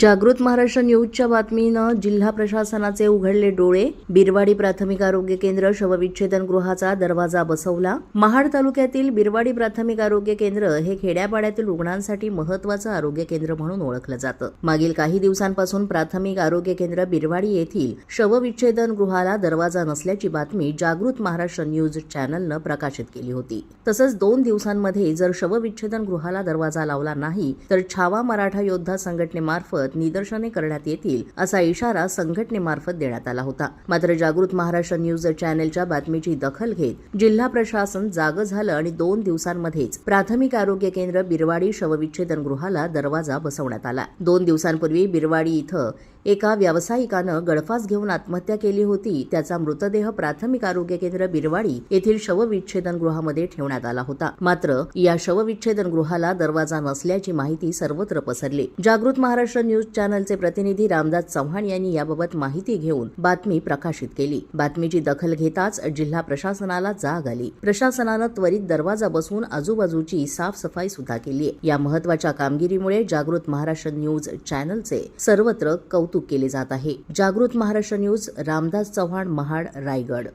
जागृत महाराष्ट्र न्यूजच्या बातमीनं जिल्हा प्रशासनाचे उघडले डोळे. बिरवाडी प्राथमिक आरोग्य केंद्र शवविच्छेदन गृहाचा दरवाजा बसवला. महाड तालुक्यातील बिरवाडी प्राथमिक आरोग्य केंद्र हे खेड्यापाड्यातील रुग्णांसाठी महत्वाचं आरोग्य केंद्र म्हणून ओळखलं जातं. मागील काही दिवसांपासून प्राथमिक आरोग्य केंद्र बिरवाडी येथील शवविच्छेदन गृहाला दरवाजा नसल्याची बातमी जागृत महाराष्ट्र न्यूज चॅनलनं प्रकाशित केली होती. तसंच दोन दिवसांमध्ये जर शवविच्छेदन गृहाला दरवाजा लावला नाही तर छावा मराठा योद्धा संघटनेमार्फत निदर्शने करण्यात येतील असा इशारा संघटनेमार्फत देण्यात आला होता. मात्र जागृत महाराष्ट्र न्यूज चॅनेलच्या बातमीची दखल घेत जिल्हा प्रशासन जाग झालं आणि दोन दिवसांमध्येच प्राथमिक आरोग्य केंद्र बिरवाडी शवविच्छेदन गृहाला दरवाजा बसवण्यात आला. दोन दिवसांपूर्वी बिरवाडी इथं एका व्यावसायिकानं गळफास घेऊन आत्महत्या केली होती. त्याचा मृतदेह प्राथमिक आरोग्य केंद्र बिरवाडी येथील शवविच्छेदन गृहामध्ये ठेवण्यात आला होता. मात्र या शवविच्छेदन गृहाला दरवाजा नसल्याची माहिती सर्वत्र पसरली. जागृत महाराष्ट्र न्यूज चॅनलचे प्रतिनिधी रामदास चव्हाण यांनी याबाबत माहिती घेऊन बातमी प्रकाशित केली. बातमीची दखल घेताच जिल्हा प्रशासनाला जाग आली. प्रशासनानं त्वरित दरवाजा बसवून आजूबाजूची साफसफाई सुद्धा केली. या महत्त्वाच्या कामगिरीमुळे जागृत महाराष्ट्र न्यूज चॅनलचे सर्वत्र कौतुक केले जात आहे. जागृत महाराष्ट्र न्यूज रामदास चव्हाण महाड रायगड.